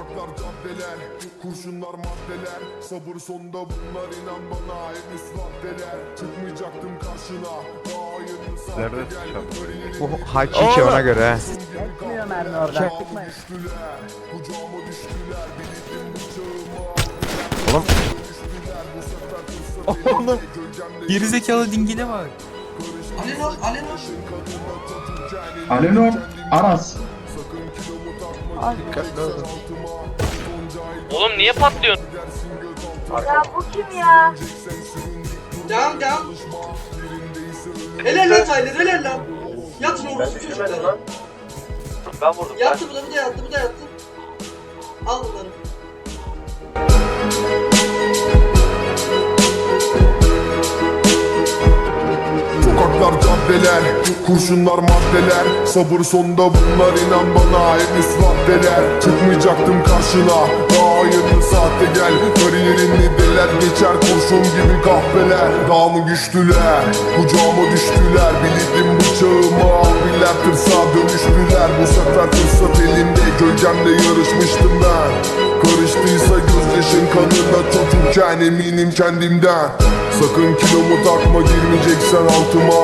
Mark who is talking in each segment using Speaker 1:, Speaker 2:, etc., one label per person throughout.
Speaker 1: Sokaklar caddeler Kurşunlar maddeler Sabır sonda bunlar inan bana Henüz maddeler Çıkmayacaktım karşına Daha hayırlı saatte
Speaker 2: Nerede
Speaker 1: gel
Speaker 2: sıçan?
Speaker 3: Bu hakiki ona göre ha.
Speaker 4: Çıkmıyor mermi oradan çıkmayın.
Speaker 1: Kucağıma düştüler Bildim bıçağıma
Speaker 3: Oğlum. Oğlum.
Speaker 5: Gerizekalı dingile bak.
Speaker 6: Alenor, Alenor.
Speaker 7: Alenor, Aras.
Speaker 3: Dikkatli olun.
Speaker 8: Oğlum niye patlıyorsun?
Speaker 4: Ya bu kim ya?
Speaker 6: Devam devam. Helal lan Tyler helal lan. Yatın oğlum çocuklar.
Speaker 8: Ben vurdum.
Speaker 6: Yattı bu da bu da yattı bu da yattı. Al bunları.
Speaker 1: Caddeler Kurşunlar maddeler. Sabır sonda bunlar inan bana Henüz maddeler Çıkmayacaktım karşına Daha hayırlı saatte gel. Kariyerini deler geçer kurşun gibi kahveler Daha mı güçlüler? Kucağıma düştüler Bildim bıçağıma Abiler. Tırsa dönüştüler Bu sefer fırsat elimde. Gölgemde yarışmıştım ben. Karıştıysa gözyaşın kanına çocukken eminim kendimden. Sakın kilomu takma girmeyeceksen altıma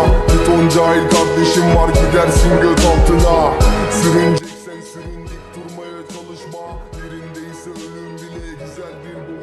Speaker 1: Milyon cahil kardeşim var gidersin göz altına. Sürünceksen süründik durmaya çalışma. Yerindeyse ölüm bile güzel bir boy